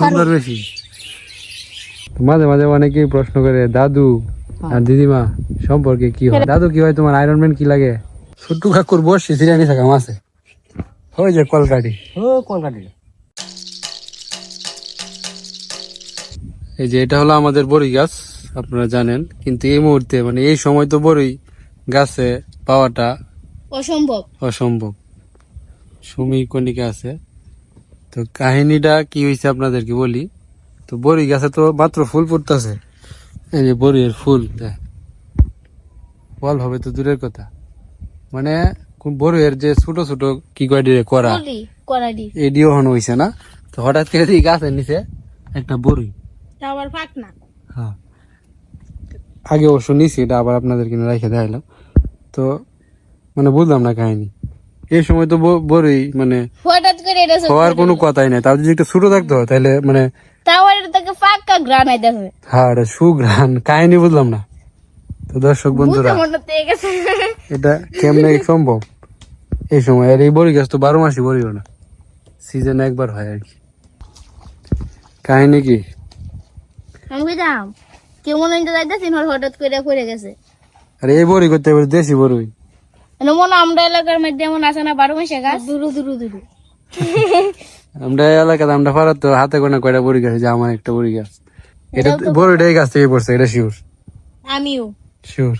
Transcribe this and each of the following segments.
সুন্দর বেশি। মাঝে মাঝে অনেকেই প্রশ্ন করে দাদু আর দিদিমা সম্পর্কে কি হয়? দাদু কি হয়? তোমার আয়রন ম্যান কি লাগে? ছোট্টু কাকুর বসে সিরিয়ানি থাকা মাসে। ওই যে কলকাটি ও কলকাতা এই যে এটা হলো আমাদের বড়ি গাছ আপনারা জানেন। কিন্তু এই মুহূর্তে মানে এই সময় তো বড়ই গাছে পাওয়াটা অসম্ভব। অসম্ভব। সুমি কণিকা আছে। তো কাহিনীটা কি হয়েছে আপনাদেরকে বলি। তো বড়ি গাছে তো মাত্র ফুল ফুটতেছে এই যে বড়ির ফুল। ফল হবে তো দূরের কথা। মানে কোন যে ছোট ছোট কি কয় দিয়ে করা এডিও হন হইছে না। তো হঠাৎ করে দেখি গাছের নিচে একটা বড়ি। আবার ফাক না হ্যাঁ। আগে অবশ্য নিছি এটা আবার আপনাদের কিনে রেখে দেখাইলাম। তো মানে বুঝলাম না কাহিনী। এই সময় তো বড়ই মানে হঠাৎ করে এটা হওয়ার কোনো কথাই নাই। তাও যদি একটু ছোট থাকতো তাহলে মানে তাও এটা তাকে ফাঁকা গ্রান আই দেখবে হ্যাঁ এটা সুঘ্রাণ কাহিনী বুঝলাম না। তো দর্শক বন্ধুরা এটা কেমনে সম্ভব? এই সময় আর এই বড়ি গাছ তো বারো মাসই বড়িও না। সিজনে একবার হয় আর কি। কাহিনী কি? আমি মনে হয় যাইতেছি হঠাৎ করে পড়ে গেছে। আর এই বড়ি করতে এবার দেশি বড়ই। আমরা এলাকার মধ্যে এমন আছে না বারো মাসে গাছ? দুরু দুরু দুরু। আমরা এলাকাতে আমরা পাড়ার তো হাতে গোনা কয়টা বড়ি গাছ যে আমার একটা বড়ি গাছ। এটা বড়িটা এই গাছ থেকে পড়ছে এটা শিওর আমিও। শিওর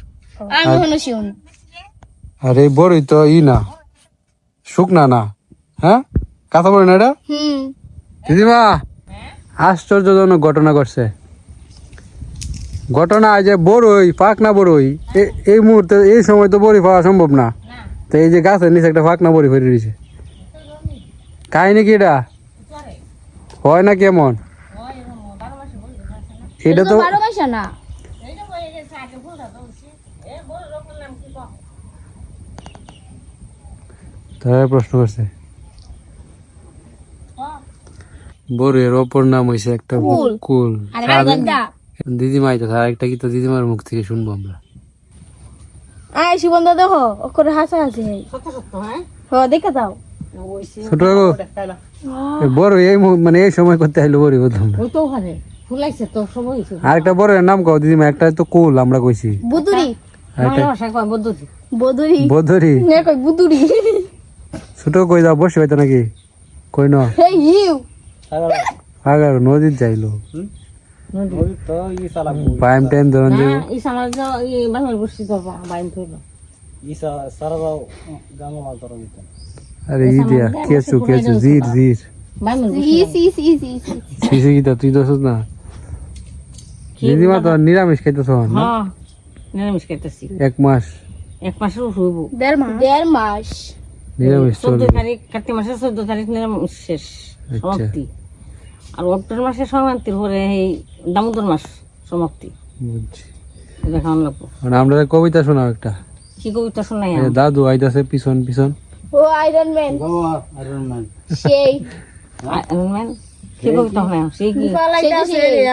আমি হলো শিউন আর এই বড়ি তো ই না শুকনা না হ্যাঁ? কথা বলি না এটা? হুম। দিদিমা আশ্চর্যজনক ঘটনা ঘটছে। ঘটনা যে বড়ই পাকনা বড়ই এই মুহূর্তে এই সময় তো বড়ি পাওয়া সম্ভব না। তো এই যে গাছের নিচে একটা পাকনা বড়ি ফেলে দিয়েছে কাহিনী কি এটা? হয় না কেমন? এটা তো তারা প্রশ্ন করছে। বড়ের অপর নাম হয়েছে একটা কুল। কুল আর আরেকটা দিদিমা এটা আর একটা কি তো দিদিমার মুখ থেকে শুনব আমরা? আয় সুগন্ধ দেখো ওকরে হাসা আছে সত্য সত্য হ্যাঁ? হ দেখে দাও ছোট বড় এই মানে এই সময় করতে আইলো বড়ি না। ওই তো ওখানে ফুলাইছে তো সময় হয়েছে। আর একটা বড় নাম কও দিদিমা একটা তো কুল আমরা কইছি। বুদুরি। বদুরি। বধরি নে কই বুদুরি। ছোট কই যাও বসে হইতো নাকি? কই ন হে ইউ। আগার নদীর যাইলো। টাইম টাইম ধরুন যে হ্যাঁ এই সামাজ এই বাংলা বসছি তো বাইন থইল আরে ই দিয়া কেসু কেসু জির জির বাইন ইস ইস ইস ইস শিশু গীতা তুই দোসস না দিদিমা তো নিরামিষ খাইতেছ না হ্যাঁ নিরামিষ খাইতেছি এক মাস এক মাসের হইব দেড় মাস দেড় মাস নিরামিষ চোদ্দ চলবে তারিখ কার্তিক মাসের চোদ্দ তারিখ নিরামিষ শেষ আচ্ছা। সমাপ্তি আর অক্টোবর মাসের সংক্রান্তির পরে এই দামোদর মাস সমাপ্তি। বুঝছি। দেখান লাগবো। মানে আমরা কবিতা শোনাও একটা। কি কবিতা শোনাই দাদু আইতাছে পিছন পিছন। ও আয়রন ম্যান সেই। আয়রন ম্যান কি কবিতা সেই কি?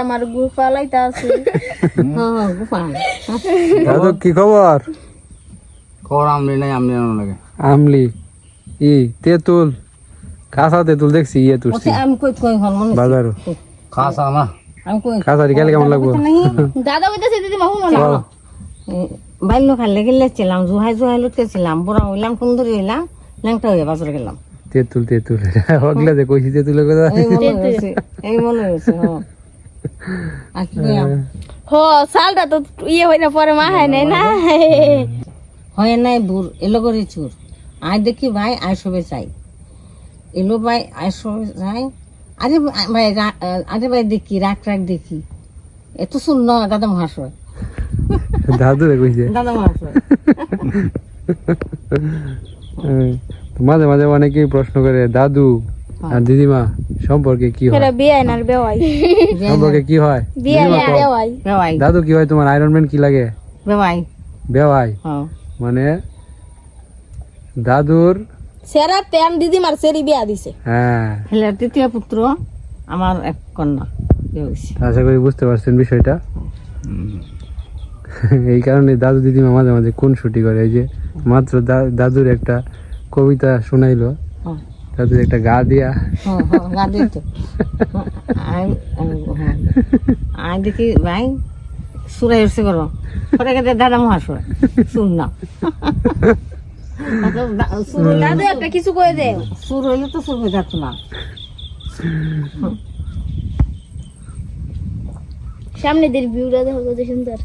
আমার গু হ্যাঁ হ্যাঁ গুফান দাদু কি খবর? খবর আমলি নাই আমলি আনো লাগে। আমলি। ই তেঁতুল। কাঁচা তেঁতুল দেখছি ইয়ে তুলছি আমি কই কই হল মনে বাজারও খাসা না আমি কই কাঁচা রিকালে কেমন লাগবো দাদা কইতাছে দিদি মাহু না বল। বাইল খালে গেলে ছিলাম জুহাই জুহাই বুড়া হইলাম সুন্দরী হইলাম ল্যাংটা হয়ে বাজারে গেলাম তেঁতুল তেঁতুল যে কইছি তেঁতুলের কথা এই মনে হয়েছে হ্যাঁ আর কি হ সালটা তো ইয়ে হইনা পরে মা হয় নাই না হয় নাই বুর এলো করে চুর আয় দেখি ভাই আয় সবে চাই এলো ভাই আয় সবে চাই আরে ভাই রা- আরে ভাই দেখি রাখ রাখ দেখি। এত শূন্য দাদা মহাশয়? দাদু কইছে। দাদা মহাশয়। হ্যাঁ। মাঝে মাঝে অনেকেই প্রশ্ন করে দাদু আর দিদিমা সম্পর্কে কি হয়? সম্পর্কে কি হয়? দাদু কি হয় তোমার আয়রন ম্যান কি লাগে? বেওয়াই। হ্যাঁ। মানে দাদুর সেরা প্যান দিদি মার সেরি বিয়া দিছে। হ্যাঁ। হেলে তৃতীয় পুত্র আমার এক কন্যা আশা করি বুঝতে পারছেন বিষয়টা। এই কারণে দাদু দিদিমা মাঝে মাঝে কোন ছুটি করে। এই যে মাত্র দাদুর একটা কবিতা শোনাইলো। দাদুর একটা গা দিয়া। হ্যাঁ হ্যাঁ গা দিত হ্যাঁ। দেখি ভাই সুরাই উঠছে করো দাদা মহাশয় শুন না। দাদু একটা কিছু করে দে। সুর হইলে তো সুর হয়ে যাচ্ছে না। সামনে দের ভিউটা দেখো কত সুন্দর।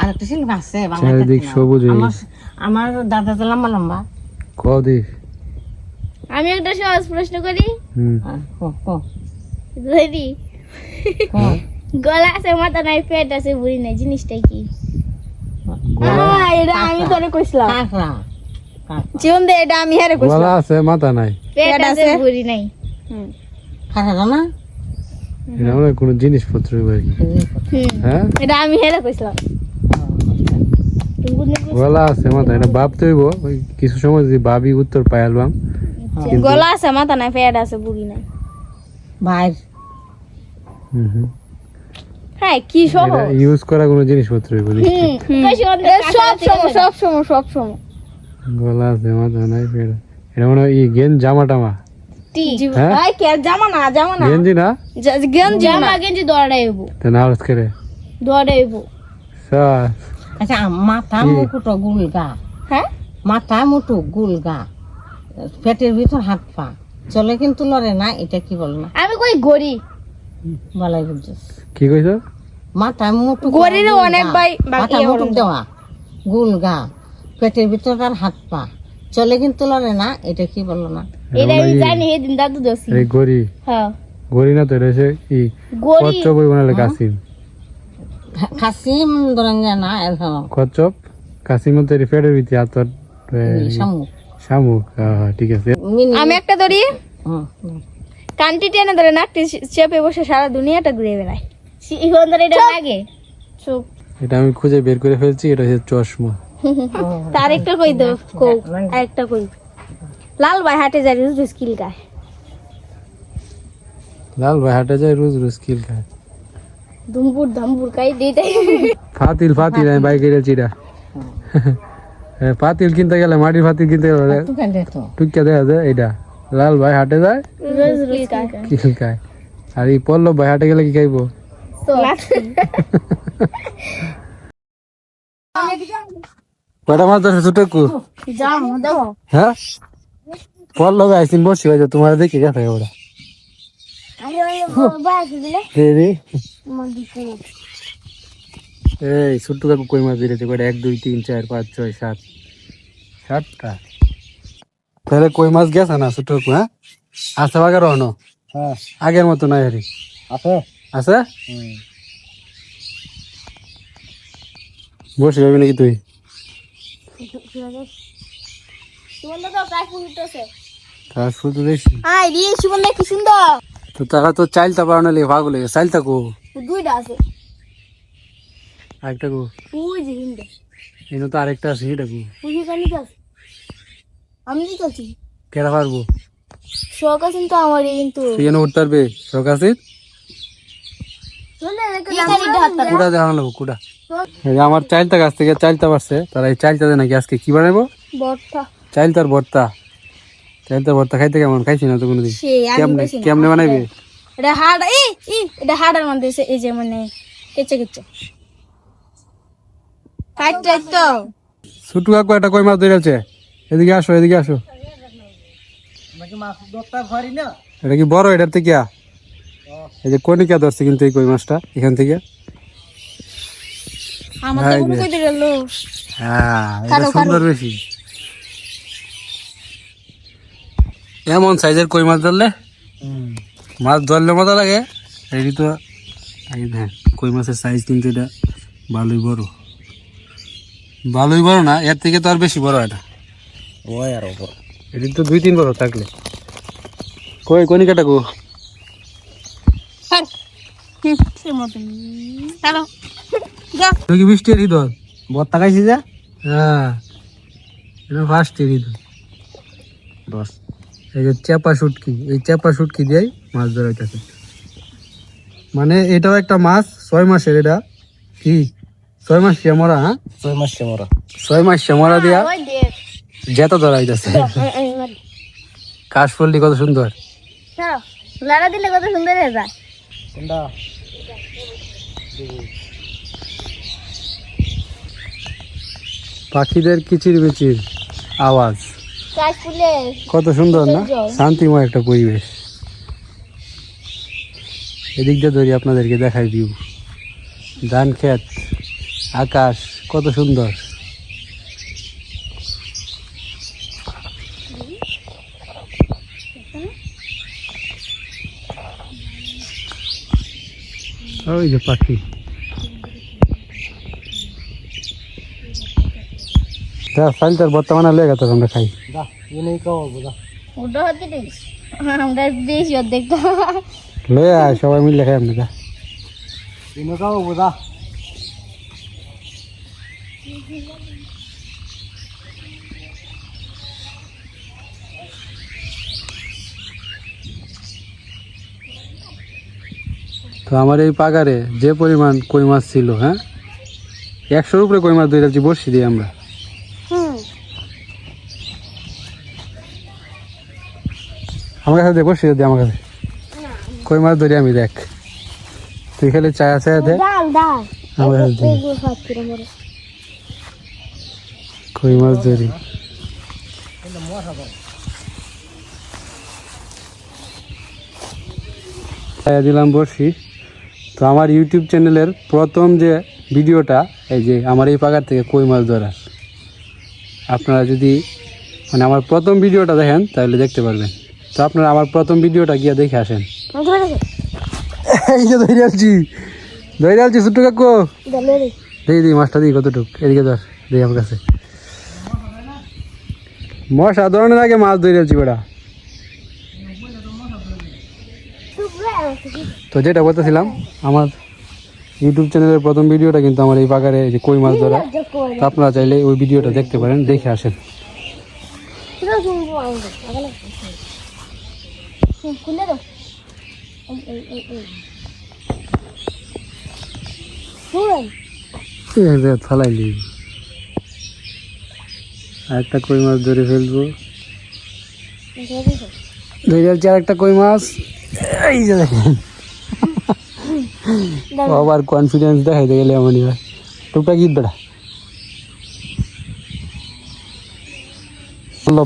আর একটা শিল্প আছে চারিদিক সবুজ আমার দাদা তো লম্বা লম্বা। কদি। আমি একটা সহজ প্রশ্ন করি? হ্যাঁ, রেডি গলা আছে মাথা নাই পেট আছে বুড়ি নাই জিনিসটা কি? এটা আমি তোরে কইছিলাম। কাঁকড়া। কাঁকড়া। জীবন দে এটা আমি হেরে কইছিলাম। গলা আছে মাথা নাই। পেট আছে। না? এটা মনে হয় কোনো জিনিসপত্র হ্যাঁ? এটা আমি হেরে কইছিলাম। গলা আছে মাথা এটা ভাবতে হইব ওই কিছু সময় যদি ভাবি উত্তর পাই আলবাম গলা আছে মাথা নাই পেট আছে বুড়ি নাই। ভাই। হুম হুম। হ্যাঁ কি সব ইউজ করা কোনো জিনিসপত্র সব সব সব গলা আছে মাথা নাই পেট। এটা মনে হয় গেন জামা টামা। হ্যাঁ? কে জামা না জামা না। গেঞ্জি না? গেঞ্জি জামা গেঞ্জি দৌড়াইবো তা না আওয়াজ করে। দৌড়াইবো সাস আচ্ছা মাথা কি? মুকুট গুল গা। হ্যাঁ? মাথা মুটু গুল গা। পেটের ভিতর হাত পা। চলে কিন্তু লড়ে না এটা কি বল না? আমি কই গড়ি। বলাই বুঝছিস কি কইছো মাথা মুটু গরিরে অনেক বাই মাথা মুটু দেওয়া গুল গা। পেটের ভিতর তার হাত পা। চলে কিন্তু লড়ে না এটা কি বলল না? এটা জানি সেদিন দাদু দোষী এই গড়ি হ্যাঁ গড়ি না তো এটা হচ্ছে ই কচ্ছপ বানালে কাসিম যে না এখন কচ্ছপ? কাসিম তো রিফেডের ভিতরে আতর শামুক। শামুক। ঠিক আছে। আমি একটা ধরি। কানটি টেনে ধরে নাকটি চেপে বসে সারা দুনিয়াটা ঘুরে বেড়ায়। এখন এটা লাগে? চুপ। এটা আমি খুঁজে বের করে ফেলছি এটা হচ্ছে চশমা। তার একটা কই দাও কো আরেকটা কই? লাল ভাই হাটে যায় রোজ রোজ কিল গায় লাল ভাই হাটে যায় রোজ রোজ কিল খায়। ধামপুর কাই দিটাই ফাতিল ফাতিল আমি বাইকে গেছি এটা হ্যাঁ, পাতিল কিনতে গেলে মাটির ফাতিল কিনতে গেলে টুকিয়া দেখা যায় এটা লাল ভাই হাটে যায় রোজ রোজ কিল খায়। আর এই পল্লব ভাই হাটে গেলে কি খাইবো? কটা মাছ ধরছে ছোট কু হ্যাঁ? পল্লব আইসিন বসি হয়েছে তোমার দেখে গেছে ওরা। এই ছোট্ট কাকু কই মাছ দিয়েছে কয়টা? এক দুই তিন চার পাঁচ ছয় সাত। সাতটা। তাহলে কই মাছ গেছে না ছোট্ট কাকু হ্যাঁ? আছে বাগের অন হ্যাঁ। আগের মতো নাই হারি আছে? আছে? বসে যাবি নাকি তুই? তার শুধু দেখছি। আই রে সুমন কি সুন্দর। তো তারা তো চাইলতা বানানো লেগে ভাগ লেগে চাইলতা কো? দুইটা আছে। আরেকটা কো? ওই যে হিন্দে এনে তো আরেকটা আছে সেটা কো? ওই যে কালি গাছ আমি কেডা পারব? শখ আছে কিন্তু আমার কিন্তু। তুই এনে উঠতে পারবে? শখ আছে? কুড়া দেখানো লাগবো কুড়া আমার চাইলতা গাছ থেকে চাইলতা পারছে তারা এই নাকি আজকে কি বানাবো? চাইলতার ভর্তা চাইলতার ভর্তা খাইতে কেমন? খাইছি না তো কোনোদিন। কেমনে কেমনে বানাইবে? এটা হাড় এই এই এটা হাড়ের মধ্যে এই যে মানে কেচে কেচে। কাটতে তো। ছোটু কাকু একটা কই মাছ ধরেছে এদিকে আসো এদিকে আসো। এটা কি বড় এটার থেকে? এই যে কনিকা ধরছে কিন্তু এই কই মাছটা এখান থেকে। হ্যাঁ এটা সুন্দর এমন সাইজের কই মাছ ধরলে? মাছ ধরলে মজা লাগে। এই তো এই দেখ কই মাছের সাইজ কিন্তু এটা ভালোই বড়। ভালোই বড় না এর থেকে তো আর বেশি বড় এটা। ওই আর এটি তো দুই তিন বছর থাকলে। কই কনিকাটা গো? খাইছি যে? হ্যাঁ। এটা দশ। এই যে চেপা শুটকি। এই চেপা শুটকি দিয়েই মাছ ধরা হইতেছে মানে এটাও একটা মাছ ছয় মাসের এটা। কি? ছয় মাস শ্যামরা হ্যাঁ? ছয় মাস শ্যামরা ছয় মাস শ্যামরা দিয়া যেত ধরা হইতেছে কাশফুলটি কত সুন্দর। লাড়া দিলে কত সুন্দর হয়ে যায়। পাখিদের কিচির মিচির আওয়াজ। কত সুন্দর না? শান্তিময় একটা পরিবেশ। এদিক দিয়ে ধরি আপনাদেরকে দেখাই ভিউ ধান ক্ষেত আকাশ, কত সুন্দর। ওই যে পাখি। ফাইলটার বর্তমানে লেগে তো আমরা খাই। দা এ নেই কাও বুঝা ওটা হতে দিস আমরা বেশি অর্ধেক লয়ে আয় সবাই মিলে খাই আমরা এনে কাও বুঝা তো আমার এই পাগারে যে পরিমাণ কই মাছ ছিল হ্যাঁ? একশোর উপরে কই মাছ ধরে যাচ্ছি বসি দিই আমরা। আমার কাছে বসি দে আমার কাছে। কই মাছ ধরি আমি দেখ। তুই খালি চায়া চায়া দে। ডাল ডাল আমার কাছে কই মাছ ধরি? চায়া দিলাম বসি তো আমার ইউটিউব চ্যানেলের প্রথম যে ভিডিওটা, এই যে আমার এই পাকার থেকে কই মাছ ধরার আপনারা যদি মানে আমার প্রথম ভিডিওটা দেখেন, তাহলে দেখতে পারবেন। তো আপনারা আমার প্রথম ভিডিওটা গিয়ে দেখে আসেন। যে ধরে ধরে ছোট্ট দিই মাছটা দিই এদিকে আমার কাছে। মশা ধরনের আগে মাছ ধরে আলছি বেড়া তো যেটা বলতেছিলাম, আমার ইউটিউব চ্যানেলের প্রথম ভিডিওটা কিন্তু আমার এই এই যে কই মাছ ধরা, তো আপনারা চাইলে ওই ভিডিওটা দেখতে পারেন, দেখে আসেন। ফালাইলি কই মাছ ধরে ফেলব। ধরে আর একটা কই মাছ। এই যে দেখেন। আবার কনফিডেন্স দেখাইতে গেলে এমনই হয়। টুকটা গীত বেড়া।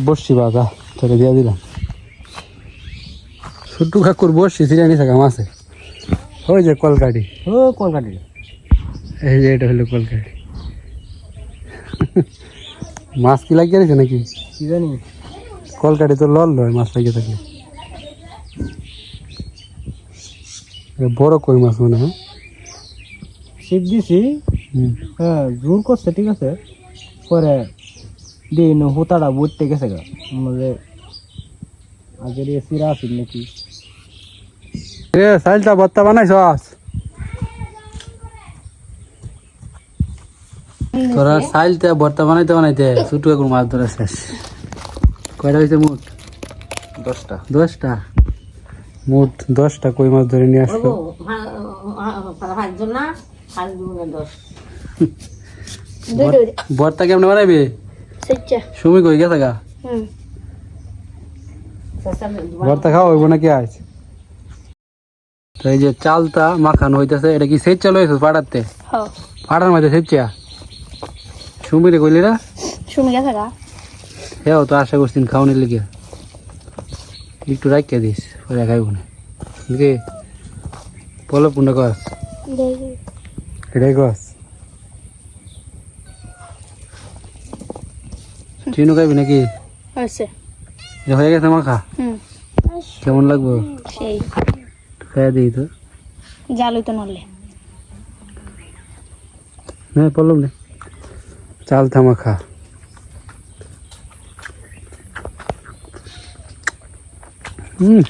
বসছি বাবা তোকে দিয়ে দিলাম। ছোট্টু কাকুর বসছি সিরিয়ানি থাকা মাছে। ওই যে কলকাটি ও কোন কাটি এই যে এটা হলো কলকাটি মাছ কি লাগিয়ে নাকি? কি জানি। কলকাটি তো লল লয় মাছ লাগিয়ে থাকলে। বড় কই মাছ মনে হয়? শিব দিছি হ্যাঁ জোর করছে ঠিক আছে? পরে দিন হুতাটা বুঝতে গেছে গা। আমাদের আগের এ সিরা আছিল নাকি? এ সাইলটা ভর্তা বানাইছ তোরা সাইলটা ভর্তা বানাইতে বানাইতে ছোট এখন মাছ ধরে শেষ কয়টা হয়েছে মোট? দশটা। দশটা? মোট দশটা কই মাছ ধরে নিয়ে আসলো? ভর্তা কেমনে বানাইবে? সুমি কই গেছে গা? ভর্তা খাওয়া হইব নাকি আজ? তো এই যে চালটা মাখানো হইতেছে এটা কি সেচ চাল হয়েছে পাড়াতে? হ্যাঁ পাড়ার মধ্যে সেচিয়া সুমিরে কইলি না? শুনে গেছে গা। হ্যাঁ তো আশা করছি খাওয়ানোর লিগে। একটু রাখিয়ে দিস। খাইব না কি বলো কস। দেখি এটাই কস। চিনু খাইবি নাকি? এটা হয়ে গেছে মাখা? কেমন লাগবো? সেই। খাইয়া দিই তো। জাল হইতো নলে হ্যাঁ বললাম না। চাল থামা খা হুম।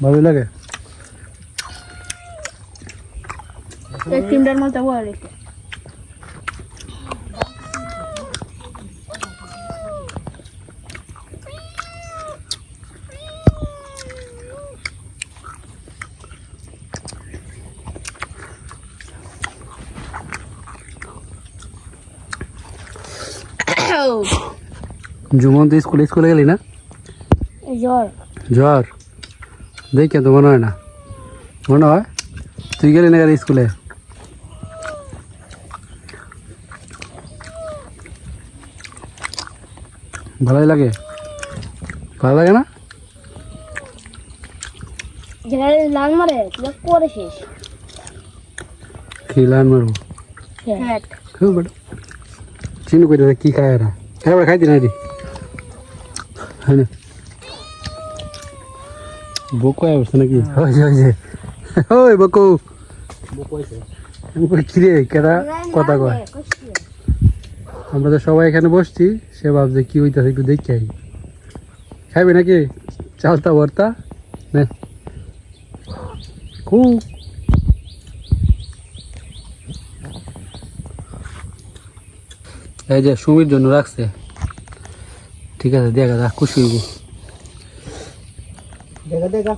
ভালো লাগে। এই তিনটার মতো রেখে। জুমন তুই স্কুলে স্কুলে গেলি না? জ্বর। জ্বর? দেখে তো মনে হয় না মনে হয় তুই গেলি না গেলি স্কুলে ভালোই লাগে ভালো লাগে না যেখানে লাল মারে তুই করে শেষ কি লাইন মারবো হ্যাঁ খুব বড় চিনি করে কি খায় এরা এবার খাইতি না রে হ্যাঁ না বকো আসছে নাকি? ওই ওই যে। ওই বকো। আমি কই কিরে কেরা কথা কয়। আমরা তো সবাই এখানে বসছি সে ভাবছে কি হইতাছে একটু দেখে আই। খাইবে নাকি? চালতা ভর্তা? নে। খুব এই যে সুমির জন্য রাখছে। ঠিক আছে দেখা যাক খুশি হইব। দেখা দেখা